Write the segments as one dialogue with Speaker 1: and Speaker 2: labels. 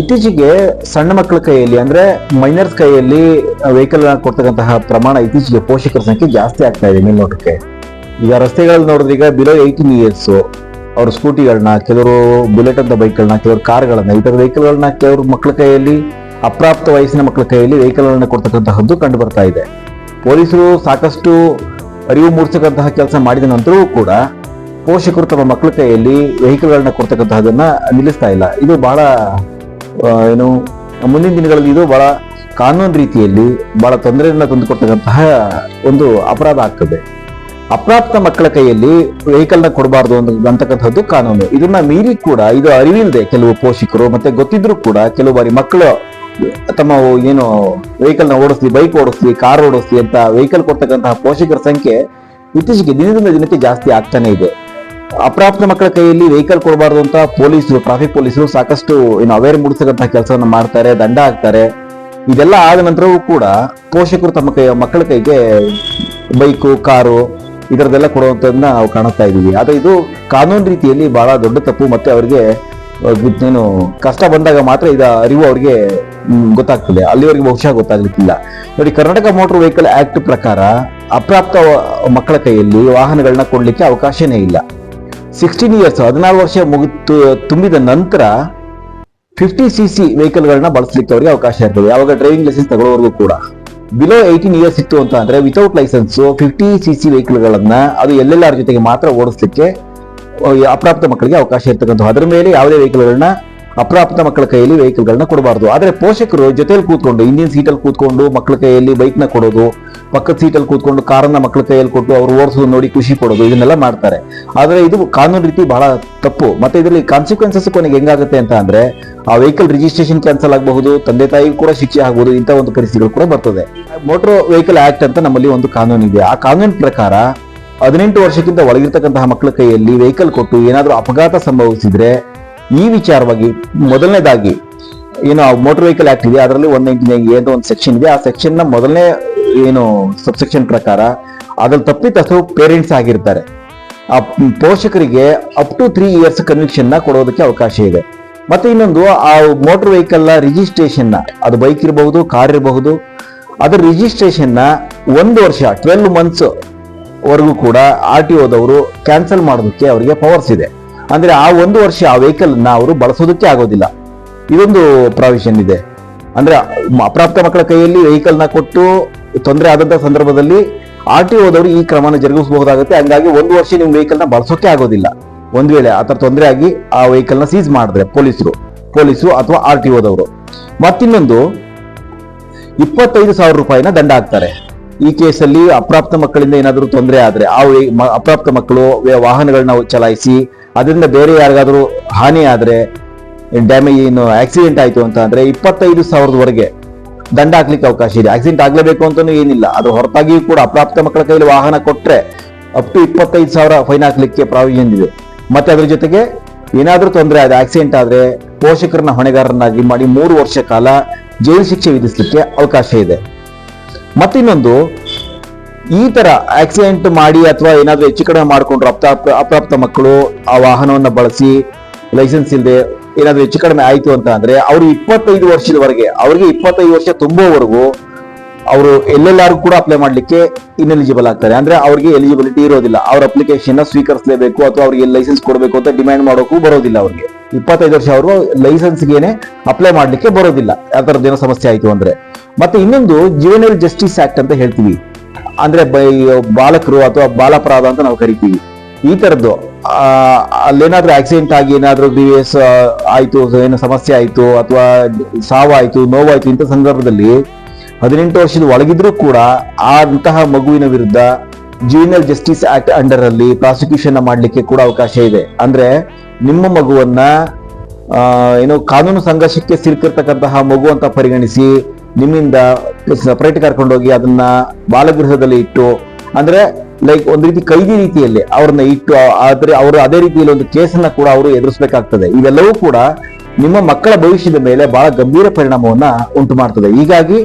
Speaker 1: ಇತ್ತೀಚೆಗೆ ಸಣ್ಣ ಮಕ್ಕಳ ಕೈಯಲ್ಲಿ ಅಂದ್ರೆ ಮೈನರ್ಸ್ ಕೈಯಲ್ಲಿ ವೆಹಿಕಲ್ ಕೊಡ್ತಕ್ಕಂತಹ ಪ್ರಮಾಣ ಇತ್ತೀಚೆಗೆ ಪೋಷಕರ ಸಂಖ್ಯೆ ಜಾಸ್ತಿ ಆಗ್ತಾ ಇದೆ ಮೇಲ್ನೋಟಕ್ಕೆ. ಈಗ ರಸ್ತೆಗಳಲ್ಲಿ ನೋಡಿದ್ರೆ ಈಗ ಬಿಲೋ ಏಯ್ಟೀನ್ ಇಯರ್ಸ್ ಅವ್ರ ಸ್ಕೂಟಿಗಳನ್ನ ಕೆಲವರು ಬುಲೆಟ್ ಅಂತ ಬೈಕ್ಗಳನ್ನ ಕೆಲವರು ಕಾರ್ಗಳನ್ನ ಈ ತರ ವೆಹಿಕಲ್ಗಳನ್ನ ಕೆಲವರು ಮಕ್ಕಳ ಕೈಯಲ್ಲಿ, ಅಪ್ರಾಪ್ತ ವಯಸ್ಸಿನ ಮಕ್ಕಳ ಕೈಯಲ್ಲಿ ವೆಹಿಕಲ್ಗಳನ್ನ ಕೊಡ್ತಕ್ಕಂತಹದ್ದು ಕಂಡು ಬರ್ತಾ ಇದೆ. ಪೊಲೀಸರು ಸಾಕಷ್ಟು ಅರಿವು ಮೂಡಿಸತಕ್ಕಂತಹ ಕೆಲಸ ಮಾಡಿದ ನಂತರವೂ ಕೂಡ ಪೋಷಕರು ತಮ್ಮ ಮಕ್ಕಳ ಕೈಯಲ್ಲಿ ವೆಹಿಕಲ್ಗಳನ್ನ ಕೊಡ್ತಕ್ಕಂತಹದನ್ನ ನಿಲ್ಲಿಸ್ತಾ ಇಲ್ಲ. ಇದು ಬಹಳ ಏನು ಮುಂದಿನ ದಿನಗಳಲ್ಲಿ ಇದು ಬಹಳ ಕಾನೂನು ರೀತಿಯಲ್ಲಿ ಬಹಳ ತೊಂದರೆಯನ್ನ ತಂದುಕೊಟ್ಟಂತಹ ಒಂದು ಅಪರಾಧ ಆಗ್ತದೆ. ಅಪ್ರಾಪ್ತ ಮಕ್ಕಳ ಕೈಯಲ್ಲಿ ವೆಹಿಕಲ್ನ ಕೊಡಬಾರ್ದು ಅಂತಕ್ಕಂಥದ್ದು ಕಾನೂನು. ಇದನ್ನ ಮೀರಿ ಕೂಡ ಇದು ಅರಿವಿಲ್ಲದೆ ಕೆಲವು ಪೋಷಕರು ಮತ್ತೆ ಗೊತ್ತಿದ್ರು ಕೂಡ ಕೆಲವು ಬಾರಿ ಮಕ್ಕಳು ತಮ್ಮ ಏನು ವೆಹಿಕಲ್ನ ಓಡಿಸ್ಲಿ ಬೈಕ್ ಓಡಿಸ್ಲಿ ಕಾರ್ ಓಡಿಸ್ಲಿ ಅಂತ ವೆಹಿಕಲ್ ಕೊಡ್ತಕ್ಕಂತಹ ಪೋಷಕರ ಸಂಖ್ಯೆ ಇತ್ತೀಚೆಗೆ ದಿನದಿಂದ ದಿನಕ್ಕೆ ಜಾಸ್ತಿ ಆಗ್ತಾನೆ ಇದೆ. ಅಪ್ರಾಪ್ತ ಮಕ್ಕಳ ಕೈಯಲ್ಲಿ ವೆಹಿಕಲ್ ಕೊಡಬಾರ್ದು ಅಂತ ಪೊಲೀಸರು ಟ್ರಾಫಿಕ್ ಪೊಲೀಸರು ಸಾಕಷ್ಟು ಏನು ಅವೇರ್ ಮೂಡಿಸತಕ್ಕಂತಹ ಕೆಲಸವನ್ನು ಮಾಡ್ತಾರೆ, ದಂಡ ಹಾಕ್ತಾರೆ. ಇದೆಲ್ಲ ಆದ ನಂತರವೂ ಕೂಡ ಪೋಷಕರು ತಮ್ಮ ಕೈ, ಮಕ್ಕಳ ಕೈಗೆ ಬೈಕು, ಕಾರು ಇದರದೆಲ್ಲ ಕೊಡುವಂಥದ್ದನ್ನ ನಾವು ಕಾಣುತ್ತಾ ಇದ್ದೀವಿ. ಆದರೆ ಇದು ಕಾನೂನು ರೀತಿಯಲ್ಲಿ ಬಹಳ ದೊಡ್ಡ ತಪ್ಪು ಮತ್ತೆ ಅವರಿಗೆ ಏನು ಕಷ್ಟ ಬಂದಾಗ ಮಾತ್ರ ಇದ ಅರಿವು ಅವರಿಗೆ ಗೊತ್ತಾಗ್ತದೆ. ಅಲ್ಲಿವರೆಗೆ ಬಹುಶಃ ಗೊತ್ತಾಗ್ಲಿಕ್ಕಿಲ್ಲ. ನೋಡಿ, ಕರ್ನಾಟಕ ಮೋಟರ್ ವೆಹಿಕಲ್ ಆಕ್ಟ್ ಪ್ರಕಾರ ಅಪ್ರಾಪ್ತ ಮಕ್ಕಳ ಕೈಯಲ್ಲಿ ವಾಹನಗಳನ್ನ ಕೊಡ್ಲಿಕ್ಕೆ ಅವಕಾಶನೇ ಇಲ್ಲ. ಸಿಕ್ಸ್ಟೀನ್ ಇಯರ್ಸ್ ಹದಿನಾರು ವರ್ಷ ಮುಗಿತು, ತುಂಬಿದ ನಂತರ ಫಿಫ್ಟಿ ಸಿ ಸಿ ವೆಹಿಕಲ್ಗಳನ್ನ ಬಳಸಲಿಕ್ಕೆ ಅವರಿಗೆ ಅವಕಾಶ ಇರ್ತದೆ. ಯಾವಾಗ ಡ್ರೈವಿಂಗ್ ಲೈಸೆನ್ಸ್ ತಗೊಳ್ಳೋವರೆಗೂ ಕೂಡ. ಬಿಲೋ ಏಯ್ಟೀನ್ ಇಯರ್ಸ್ ಇತ್ತು ಅಂತ ಅಂದ್ರೆ without licence fifty C C ವೆಹಿಕಲ್ಗಳನ್ನ ಅದು ಎಲ್ಲೆಲ್ಲರ ಜೊತೆಗೆ ಮಾತ್ರ ಓಡಿಸ್ಲಿಕ್ಕೆ ಅಪ್ರಾಪ್ತ ಮಕ್ಕಳಿಗೆ ಅವಕಾಶ ಇರ್ತಕ್ಕಂಥ ಅದರ ಮೇಲೆ ಯಾವುದೇ ವೆಹಿಕಲ್ಗಳನ್ನ ಅಪ್ರಾಪ್ತ ಮಕ್ಕಳ ಕೈಯಲ್ಲಿ ವೆಹಿಕಲ್ಗಳನ್ನ ಕೊಡಬಾರ್ದು. ಆದ್ರೆ ಪೋಷಕರು ಜೊತೆಯಲ್ಲಿ ಕೂತ್ಕೊಂಡು ಇಂಜಿನ್ ಸೀಟಲ್ಲಿ ಕೂತ್ಕೊಂಡು ಮಕ್ಕಳ ಕೈಯಲ್ಲಿ ಬೈಕ್ನ ಕೊಡೋದು ಪಕ್ಕದ ಸೀಟಲ್ಲಿ ಕೂತ್ಕೊಂಡು ಕಾರನ್ನ ಮಕ್ಕಳ ಕೈಯಲ್ಲಿ ಕೊಟ್ಟು ಅವ್ರು ಓಡಿಸೋದು ನೋಡಿ ಖುಷಿ ಪಡೋದು, ಇದನ್ನೆಲ್ಲ ಮಾಡ್ತಾರೆ. ಆದರೆ ಇದು ಕಾನೂನು ರೀತಿ ಬಹಳ ತಪ್ಪು. ಮತ್ತೆ ಇದರಲ್ಲಿ ಕಾನ್ಸಿಕ್ವೆನ್ಸಸ್ ಕೊನೆಗೆ ಹೆಂಗಾಗುತ್ತೆ ಅಂತ ಅಂದ್ರೆ, ಆ ವೆಹಿಕಲ್ ರಿಜಿಸ್ಟ್ರೇಷನ್ ಕ್ಯಾನ್ಸಲ್ ಆಗಬಹುದು, ತಂದೆ ತಾಯಿಗೂ ಕೂಡ ಶಿಕ್ಷೆ ಆಗಬಹುದು, ಇಂಥ ಒಂದು ಪರಿಸ್ಥಿತಿಗಳು ಕೂಡ ಬರ್ತದೆ. ಮೋಟರ್ ವೆಹಿಕಲ್ ಆಕ್ಟ್ ಅಂತ ನಮ್ಮಲ್ಲಿ ಒಂದು ಕಾನೂನು ಇದೆ. ಆ ಕಾನೂನಿನ ಪ್ರಕಾರ ಹದಿನೆಂಟು ವರ್ಷಕ್ಕಿಂತ ಒಳಗಿರ್ತಕ್ಕಂತಹ ಮಕ್ಕಳ ಕೈಯಲ್ಲಿ ವೆಹಿಕಲ್ ಕೊಟ್ಟು ಏನಾದರೂ ಅಪಘಾತ ಸಂಭವಿಸಿದ್ರೆ ಈ ವಿಚಾರವಾಗಿ ಮೊದಲನೇದಾಗಿ ಏನು ಮೋಟರ್ ವೆಹಿಕಲ್ ಆಕ್ಟ್ ಇದೆ. ಅದರಲ್ಲಿ ನೈಂಟಿ ಏನೋ ಒಂದು ಸೆಕ್ಷನ್ ಇದೆ. ಆ ಸೆಕ್ಷನ್ನ ಮೊದಲನೇ, ಏನು ಸಬ್ಸೆಕ್ಷನ್ ಪ್ರಕಾರ ಅದ್ರಲ್ಲಿ ತಪ್ಪಿತಸ್ಥರು ಪೇರೆಂಟ್ಸ್ ಆಗಿರ್ತಾರೆ. ಆ, ಪೋಷಕರಿಗೆ ಅಪ್ ಟು ತ್ರೀ ಇಯರ್ಸ್ ಕನ್ವಿಕ್ಷನ್ನ ಕೊಡೋದಕ್ಕೆ ಅವಕಾಶ ಇದೆ. ಮತ್ತೆ ಇನ್ನೊಂದು, ಆ ಮೋಟರ್ ವೆಹಿಕಲ್ನ ರಿಜಿಸ್ಟ್ರೇಷನ್ನ, ಅದು ಬೈಕ್ ಇರಬಹುದು ಕಾರ್ ಇರಬಹುದು, ಅದರ ರಿಜಿಸ್ಟ್ರೇಷನ್ನ ಒಂದು ವರ್ಷ ಟ್ವೆಲ್ವ್ ಮಂತ್ಸ್ ವರೆಗೂ ಕೂಡ ಆರ್ ಟಿ ಓದವರು ಕ್ಯಾನ್ಸಲ್ ಮಾಡೋದಕ್ಕೆ ಅವರಿಗೆ ಪವರ್ಸ್ ಇದೆ. ಅಂದ್ರೆ ಆ ಒಂದು ವರ್ಷ ಆ ವೆಹಿಕಲ್ನ ಅವರು ಬಳಸೋದಕ್ಕೆ ಆಗೋದಿಲ್ಲ. ಇದೊಂದು ಪ್ರಾವಿಷನ್ ಇದೆ. ಅಂದ್ರೆ ಅಪ್ರಾಪ್ತ ಮಕ್ಕಳ ಕೈಯಲ್ಲಿ ವೆಹಿಕಲ್ನ ಕೊಟ್ಟು ತೊಂದರೆ ಆದಂತಹ ಸಂದರ್ಭದಲ್ಲಿ ಆರ್ ಟಿ ಓದವರು ಈ ಕ್ರಮನ ಜರುಗಿಸಬಹುದಾಗುತ್ತೆ. ಹಂಗಾಗಿ ಒಂದು ವರ್ಷ ನಿಮ್ಮ ವೆಹಿಕಲ್ನ ಬಳಸೋಕೆ ಆಗೋದಿಲ್ಲ. ಒಂದ್ ವೇಳೆ ಆತರ ತೊಂದರೆ ಆಗಿ ಆ ವೆಹಿಕಲ್ನ ಸೀಸ್ ಮಾಡಿದ್ರೆ ಪೊಲೀಸರು ಪೊಲೀಸರು ಅಥವಾ ಆರ್ ಟಿ ಓದವರು ಮತ್ತಿನ್ನೊಂದು, ಇಪ್ಪತ್ತೈದು ಸಾವಿರ ರೂಪಾಯಿನ ದಂಡ ಹಾಕ್ತಾರೆ. ಈ ಕೇಸಲ್ಲಿ ಅಪ್ರಾಪ್ತ ಮಕ್ಕಳಿಂದ ಏನಾದರೂ ತೊಂದರೆ ಆದ್ರೆ ಆ ಅಪ್ರಾಪ್ತ ಮಕ್ಕಳು ವಾಹನಗಳನ್ನ ಚಲಾಯಿಸಿ, ಅದರಿಂದ ಬೇರೆ ಯಾರಿಗಾದ್ರೂ ಹಾನಿ ಆದ್ರೆ ಡ್ಯಾಮೇಜ್ ಏನು ಆಕ್ಸಿಡೆಂಟ್ ಆಯಿತು ಅಂತ ಅಂದರೆ ಇಪ್ಪತ್ತೈದು ಸಾವಿರದವರೆಗೆ ದಂಡ ಹಾಕ್ಲಿಕ್ಕೆ ಅವಕಾಶ ಇದೆ. ಆಕ್ಸಿಡೆಂಟ್ ಆಗಲೇಬೇಕು ಅಂತಲೂ ಏನಿಲ್ಲ. ಅದು ಹೊರತಾಗಿಯೂ ಕೂಡ ಅಪ್ರಾಪ್ತ ಮಕ್ಕಳ ಕೈಲಿ ವಾಹನ ಕೊಟ್ರೆ ಅಪ್ ಟು ಇಪ್ಪತ್ತೈದು ಸಾವಿರ ಫೈನ್ ಹಾಕ್ಲಿಕ್ಕೆ ಪ್ರಾವಿಷನ್ ಇದೆ. ಮತ್ತೆ ಅದ್ರ ಜೊತೆಗೆ ಏನಾದರೂ ತೊಂದರೆ ಆದ ಆಕ್ಸಿಡೆಂಟ್ ಆದರೆ ಪೋಷಕರನ್ನ ಹೊಣೆಗಾರರನ್ನಾಗಿ ಮಾಡಿ ಮೂರು ವರ್ಷ ಕಾಲ ಜೈಲು ಶಿಕ್ಷೆ ವಿಧಿಸಲಿಕ್ಕೆ ಅವಕಾಶ ಇದೆ. ಮತ್ತಿನ್ನೊಂದು, ಈ ತರ ಆಕ್ಸಿಡೆಂಟ್ ಮಾಡಿ ಅಥವಾ ಏನಾದರೂ ಹೆಚ್ಚು ಕಡಿಮೆ ಮಾಡಿಕೊಂಡ್ರು ಅಪ್ರಾಪ್ತ ಅಪ್ರಾಪ್ತ ಮಕ್ಕಳು ಆ ವಾಹನವನ್ನ ಬಳಸಿ ಲೈಸೆನ್ಸ್ ಇಲ್ಲದೆ ಏನಾದ್ರೂ ಹೆಚ್ಚು ಕಡಿಮೆ ಆಯ್ತು ಅಂತ ಅಂದ್ರೆ ಅವ್ರು ಇಪ್ಪತ್ತೈದು ವರ್ಷದವರೆಗೆ, ಅವ್ರಿಗೆ ಇಪ್ಪತ್ತೈದು ವರ್ಷ ತುಂಬುವವರೆಗೂ ಅವರು ಎಲ್ಲೆಲ್ಲಾರು ಕೂಡ ಅಪ್ಲೈ ಮಾಡ್ಲಿಕ್ಕೆ ಇನ್ಎಲಿಜಿಬಲ್ ಆಗ್ತಾರೆ. ಅಂದ್ರೆ ಅವ್ರಿಗೆ ಎಲಿಜಿಬಿಲಿಟಿ ಇರೋದಿಲ್ಲ. ಅವ್ರ ಅಪ್ಲಿಕೇಶನ್ ಸ್ವೀಕರಿಸಲೇಬೇಕು ಅಥವಾ ಅವ್ರಿಗೆ ಲೈಸೆನ್ಸ್ ಕೊಡಬೇಕು ಅಂತ ಡಿಮ್ಯಾಂಡ್ ಮಾಡೋಕ್ಕೂ ಬರೋದಿಲ್ಲ ಅವ್ರಿಗೆ. ಇಪ್ಪತ್ತೈದು ವರ್ಷ ಅವರು ಲೈಸೆನ್ಸ್ಗೆನೆ ಅಪ್ಲೈ ಮಾಡ್ಲಿಕ್ಕೆ ಬರೋದಿಲ್ಲ. ಯಾವ ಥರದ್ದು ಏನೋ ಸಮಸ್ಯೆ ಆಯ್ತು ಅಂದ್ರೆ. ಮತ್ತೆ ಇನ್ನೊಂದು ಜುವೆನಲ್ ಜಸ್ಟಿಸ್ ಆಕ್ಟ್ ಅಂತ ಹೇಳ್ತೀವಿ. ಅಂದ್ರೆ ಬಾಲಕರು ಅಥವಾ ಬಾಲಾಪರಾಧ ಅಂತ ನಾವು ಕರಿತೀವಿ. ಈ ಥರದ್ದು ಅಲ್ಲೇನಾದರೂ ಆಕ್ಸಿಡೆಂಟ್ ಆಗಿ ಬಿ ಎಸ್ ಆಯಿತು, ಏನೋ ಸಮಸ್ಯೆ ಆಯಿತು, ಅಥವಾ ಸಾವಾಯಿತು, ನೋವಾಯಿತು, ಇಂಥ ಸಂದರ್ಭದಲ್ಲಿ ಹದಿನೆಂಟು ವರ್ಷದ ಒಳಗಿದ್ರೂ ಕೂಡ ಅಂತಹ ಮಗುವಿನ ವಿರುದ್ಧ ಜ್ಯುವಿನಲ್ ಜಸ್ಟಿಸ್ ಆಕ್ಟ್ ಅಂಡರ್ ಅಲ್ಲಿ ಪ್ರಾಸಿಕ್ಯೂಷನ್ ಮಾಡಲಿಕ್ಕೆ ಕೂಡ ಅವಕಾಶ ಇದೆ. ಅಂದ್ರೆ ನಿಮ್ಮ ಮಗುವನ್ನ ಏನು ಕಾನೂನು ಸಂಘರ್ಷಕ್ಕೆ ಸಿಲುಕಿರ್ತಕ್ಕಂತಹ ಮಗು ಅಂತ ಪರಿಗಣಿಸಿ ನಿಮ್ಮಿಂದ ಸಪ್ರೇಟ್ ಕರ್ಕೊಂಡೋಗಿ ಅದನ್ನ ಬಾಲಗೃಹದಲ್ಲಿ ಇಟ್ಟು ಅಂದ್ರೆ ಲೈಕ್ ಒಂದ್ ರೀತಿ ಕೈದಿ ರೀತಿಯಲ್ಲಿ ಅವ್ರನ್ನ ಇಟ್ಟು ಆದ್ರೆ ಅವರು ಅದೇ ರೀತಿಯಲ್ಲಿ ಒಂದು ಕೇಸನ್ನ ಕೂಡ ಅವರು ಎದುರಿಸಬೇಕಾಗ್ತದೆ. ಇವೆಲ್ಲವೂ ಕೂಡ ನಿಮ್ಮ ಮಕ್ಕಳ ಭವಿಷ್ಯದ ಮೇಲೆ ಬಹಳ ಗಂಭೀರ ಪರಿಣಾಮವನ್ನ ಉಂಟು ಮಾಡ್ತದೆ. ಹೀಗಾಗಿ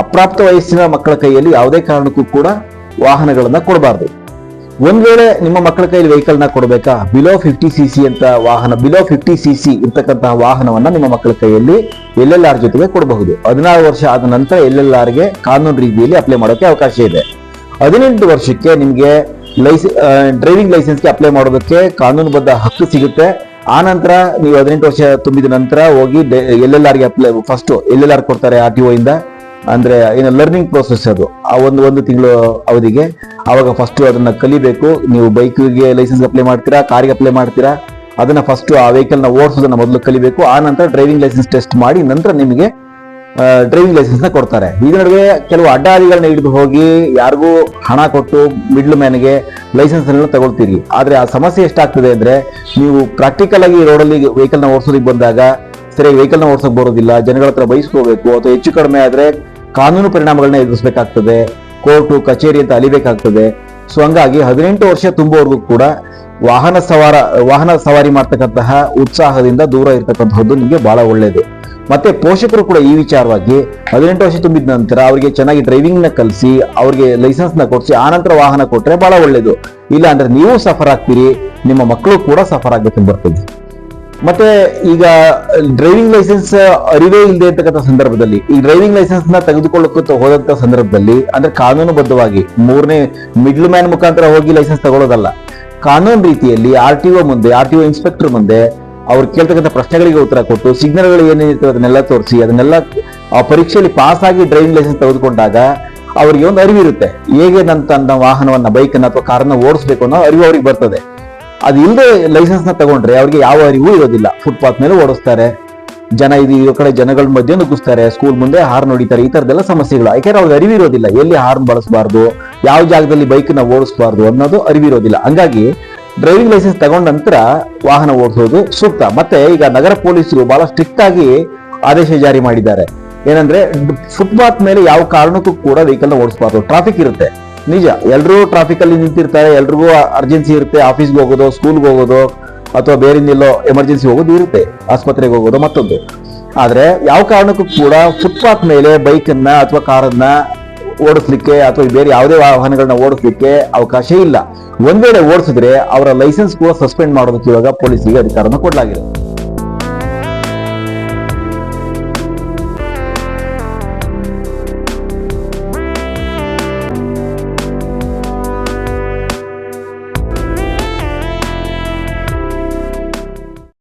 Speaker 1: ಅಪ್ರಾಪ್ತ ವಯಸ್ಸಿನ ಮಕ್ಕಳ ಕೈಯಲ್ಲಿ ಯಾವುದೇ ಕಾರಣಕ್ಕೂ ಕೂಡ ವಾಹನಗಳನ್ನ ಕೊಡಬಾರ್ದು. ಒಂದ್ ವೇಳೆ ನಿಮ್ಮ ಮಕ್ಕಳ ಕೈಯಲ್ಲಿ ವೆಹಿಕಲ್ನ ಕೊಡಬೇಕಾ? ಬಿಲೋ ಫಿಫ್ಟಿ ಸಿ ಸಿ ಅಂತ ವಾಹನ ಬಿಲೋ ಫಿಫ್ಟಿ ಸಿ ಸಿ ಇರ್ತಕ್ಕಂತಹ ವಾಹನವನ್ನ ನಿಮ್ಮ ಮಕ್ಕಳ ಕೈಯಲ್ಲಿ ಎಲ್ ಎಲ್ ಆರ್ ಜೊತೆಗೆ ಕೊಡಬಹುದು. ಹದಿನಾರು ವರ್ಷ ಆದ ನಂತರ ಎಲ್ ಎಲ್ ಆರ್ಗೆ ಕಾನೂನು ರೀತಿಯಲ್ಲಿ ಅಪ್ಲೈ ಮಾಡೋಕೆ ಅವಕಾಶ ಇದೆ. ಹದಿನೆಂಟು ವರ್ಷಕ್ಕೆ ನಿಮಗೆ ಲೈಸ್ ಡ್ರೈವಿಂಗ್ ಲೈಸೆನ್ಸ್ಗೆ ಅಪ್ಲೈ ಮಾಡೋದಕ್ಕೆ ಕಾನೂನುಬದ್ಧ ಹಕ್ಕು ಸಿಗುತ್ತೆ. ಆ ನಂತರ ನೀವು ಹದಿನೆಂಟು ವರ್ಷ ತುಂಬಿದ ನಂತರ ಹೋಗಿ L L apply first L ಕೊಡ್ತಾರೆ ಆರ್ ಟಿ ಇಂದ. ಅಂದ್ರೆ ಏನು ಲರ್ನಿಂಗ್ ಪ್ರೋಸೆಸ್ ಅದು. ಆ ಒಂದು ಒಂದು ತಿಂಗಳು ಅವಧಿಗೆ. ಅವಾಗ ಫಸ್ಟ್ ಅದನ್ನ ಕಲಿಬೇಕು. ನೀವು ಬೈಕ್ಗೆ ಲೈಸೆನ್ಸ್ ಅಪ್ಲೈ ಮಾಡ್ತೀರಾ ಕಾರ್ಗೆ ಅಪ್ಲೈ ಮಾಡ್ತೀರಾ? ಅದನ್ನ ಫಸ್ಟ್ ಆ ವೆಹಿಕಲ್ನ ಓಡಿಸೋದನ್ನ ಮೊದಲು ಕಲಿಬೇಕು. ಆ ನಂತರ ಡ್ರೈವಿಂಗ್ ಲೈಸೆನ್ಸ್ ಟೆಸ್ಟ್ ಮಾಡಿ ನಂತರ ನಿಮಗೆ ಡ್ರೈವಿಂಗ್ ಲೈಸೆನ್ಸ್ನ ಕೊಡ್ತಾರೆ. ಈ ನಡುವೆ ಕೆಲವು ಅಡ್ಡಾದಿಗಳನ್ನ ಹಿಡಿದು ಹೋಗಿ ಯಾರಿಗೂ ಹಣ ಕೊಟ್ಟು ಮಿಡ್ಲ್ ಮ್ಯಾನ್ಗೆ ಲೈಸೆನ್ಸ್ ಅನ್ನು ತಗೊಳ್ತೀರಿ. ಆದರೆ ಆ ಸಮಸ್ಯೆ ಎಷ್ಟಾಗ್ತದೆ ಅಂದರೆ ನೀವು ಪ್ರಾಕ್ಟಿಕಲ್ ಆಗಿ ರೋಡಲ್ಲಿ ವೆಹಿಕಲ್ನ ಓಡಿಸೋದಕ್ಕೆ ಬಂದಾಗ ಸರಿಯಾಗಿ ವೆಹಿಕಲ್ನ ಓಡಿಸೋಕೆ ಬರೋದಿಲ್ಲ, ಜನಗಳ ಹತ್ರ ಬಯಸ್ಕೋಬೇಕು ಅಥವಾ ಹೆಚ್ಚು ಕಡಿಮೆ ಆದ್ರೆ ಕಾನೂನು ಪರಿಣಾಮಗಳನ್ನ ಎದುರಿಸಬೇಕಾಗ್ತದೆ ಕೋರ್ಟು ಕಚೇರಿ ಅಂತ ಅಲಿಬೇಕಾಗ್ತದೆ. ಸೊ ಹಂಗಾಗಿ ಹದಿನೆಂಟು ವರ್ಷ ತುಂಬುವವರೆಗೂ ಕೂಡ ವಾಹನ ಸವಾರ, ವಾಹನ ಸವಾರಿ ಮಾಡ್ತಕ್ಕಂತಹ ಉತ್ಸಾಹದಿಂದ ದೂರ ಇರ್ತಕ್ಕಂತಹದ್ದು ನಿಮಗೆ ಬಹಳ ಒಳ್ಳೆಯದು ಮತ್ತೆ ಪೋಷಕರು ಕೂಡ ಈ ವಿಚಾರವಾಗಿ ಹದಿನೆಂಟು ವರ್ಷ ತುಂಬಿದ ನಂತರ ಅವರಿಗೆ ಚೆನ್ನಾಗಿ ಡ್ರೈವಿಂಗ್ನ ಕಲಿಸಿ, ಅವ್ರಿಗೆ ಲೈಸೆನ್ಸ್ನ ಕೊಡಿಸಿ ಆನಂತರ ನಂತರ ವಾಹನ ಕೊಟ್ರೆ ಬಹಳ ಒಳ್ಳೇದು. ಇಲ್ಲ ಅಂದ್ರೆ ನೀವು ಸಫರ್ ಆಗ್ತೀರಿ, ನಿಮ್ಮ ಮಕ್ಕಳು ಕೂಡ ಸಫರ್ ಆಗ್ಬೇಕಂತ ಬರ್ತದೆ ಮತ್ತೆ ಈಗ ಡ್ರೈವಿಂಗ್ ಲೈಸೆನ್ಸ್ ಅರಿವೇ ಇಲ್ಲದೆ ಇರ್ತಕ್ಕಂಥ ಸಂದರ್ಭದಲ್ಲಿ, ಈ ಡ್ರೈವಿಂಗ್ ಲೈಸೆನ್ಸ್ನ ತೆಗೆದುಕೊಳ್ಳಕ್ಕೆ ಹೋದಂತ ಸಂದರ್ಭದಲ್ಲಿ, ಅಂದ್ರೆ ಕಾನೂನುಬದ್ಧವಾಗಿ ಮೂರನೇ ಮಿಡ್ಲ್ ಮ್ಯಾನ್ ಮುಖಾಂತರ ಹೋಗಿ ಲೈಸೆನ್ಸ್ ತಗೊಳ್ಳೋದಲ್ಲ ಕಾನೂನು ರೀತಿಯಲ್ಲಿ ಆರ್ ಟಿ ಒ ಮುಂದೆ ಆರ್ ಟಿ ಒ ಇನ್ಸ್ಪೆಕ್ಟರ್ ಮುಂದೆ ಅವ್ರು ಕೇಳ್ತಕ್ಕಂಥ ಪ್ರಶ್ನೆಗಳಿಗೆ ಉತ್ತರ ಕೊಟ್ಟು, ಸಿಗ್ನಲ್ಗಳು ಏನೇನಿರ್ತವೆ ಅದನ್ನೆಲ್ಲ ತೋರಿಸಿ, ಅದನ್ನೆಲ್ಲ ಆ ಪರೀಕ್ಷೆಯಲ್ಲಿ ಪಾಸ್ ಆಗಿ ಡ್ರೈವಿಂಗ್ ಲೈಸೆನ್ಸ್ ತೆಗೆದುಕೊಂಡಾಗ ಅವರಿಗೆ ಒಂದು ಅರಿವಿರುತ್ತೆ ಹೇಗೆ ನನ್ನ ತನ್ನ ವಾಹನವನ್ನ ಬೈಕ್ ಅನ್ನ ಅಥವಾ ಕಾರನ್ನ ಓಡಿಸ್ಬೇಕು ಅನ್ನೋ ಅರಿವು ಅವ್ರಿಗೆ ಬರ್ತದೆ. ಅದು ಇಲ್ಲದೆ ಲೈಸೆನ್ಸ್ನ ತಗೊಂಡ್ರೆ ಅವ್ರಿಗೆ ಯಾವ ಅರಿವು ಇರೋದಿಲ್ಲ. ಫುಟ್ಪಾತ್ ಮೇಲೆ ಓಡಿಸ್ತಾರೆ. ಜನ ಇದು ಕಡೆ ಜನಗಳ ಮಧ್ಯೆ ನುಗ್ಗಿಸ್ತಾರೆ ಸ್ಕೂಲ್ ಮುಂದೆ ಹಾರ್ನ್ ಹೊಡಿತಾರೆ. ಈ ತರದೆಲ್ಲ ಸಮಸ್ಯೆಗಳು. ಯಾಕೆಂದ್ರೆ ಅವ್ರಿಗೆ ಅರಿವಿರೋದಿಲ್ಲ ಎಲ್ಲಿ ಹಾರ್ನ್ ಬಳಸಬಾರ್ದು? ಯಾವ ಜಾಗದಲ್ಲಿ ಬೈಕ್ನ ಓಡಿಸಬಾರ್ದು ಅನ್ನೋದು ಅರಿವಿರೋದಿಲ್ಲ ಹಂಗಾಗಿ ಡ್ರೈವಿಂಗ್ ಲೈಸೆನ್ಸ್ ತಗೊಂಡ ನಂತರ ವಾಹನ ಓಡಿಸೋದು ಸೂಕ್ತ. ಮತ್ತೆ ಈಗ ನಗರ ಪೊಲೀಸರು ಬಹಳ ಸ್ಟ್ರಿಕ್ಟ್ ಆಗಿ ಆದೇಶ ಜಾರಿ ಮಾಡಿದ್ದಾರೆ. ಏನಂದ್ರೆ ಫುಟ್ಪಾತ್ ಮೇಲೆ ಯಾವ ಕಾರಣಕ್ಕೂ ಕೂಡ ವೆಹಿಕಲ್ ಓಡಿಸಬಾರ್ದು. ಟ್ರಾಫಿಕ್ ಇರುತ್ತೆ. ನಿಜ ಎಲ್ಲರೂ ಟ್ರಾಫಿಕ್ ಅಲ್ಲಿ ನಿಂತಿರ್ತಾರೆ, ಎಲ್ರಿಗೂ ಅರ್ಜೆನ್ಸಿ ಇರುತ್ತೆ. ಆಫೀಸ್ಗೆ ಹೋಗೋದು ಸ್ಕೂಲ್ಗೆ ಹೋಗೋದು, ಅಥವಾ ಬೇರೆ ಎಲ್ಲೋ ಎಮರ್ಜೆನ್ಸಿ ಹೋಗೋದು ಇರುತ್ತೆ. ಆಸ್ಪತ್ರೆಗೆ ಹೋಗೋದು ಮತ್ತೊಂದು. ಆದ್ರೆ ಯಾವ ಕಾರಣಕ್ಕೂ ಕೂಡ ಫುಟ್ಪಾತ್ ಮೇಲೆ ಬೈಕ್ ಅನ್ನ ಅಥವಾ ಕಾರನ್ನ ಓಡಿಸ್ಲಿಕ್ಕೆ ಅಥವಾ ಬೇರೆ ಯಾವುದೇ ವಾಹನಗಳನ್ನ ಓಡಿಸ್ಲಿಕ್ಕೆ ಅವಕಾಶ ಇಲ್ಲ. ಒಂದ್ ವೇಳೆ ಓಡಿಸಿದ್ರೆ ಅವರ ಲೈಸೆನ್ಸ್ ಕೂಡ ಸಸ್ಪೆಂಡ್ ಮಾಡೋದಕ್ಕೆ ಇವಾಗ ಪೊಲೀಸರಿಗೆ ಅಧಿಕಾರನ ಕೊಡಲಾಗಿದೆ.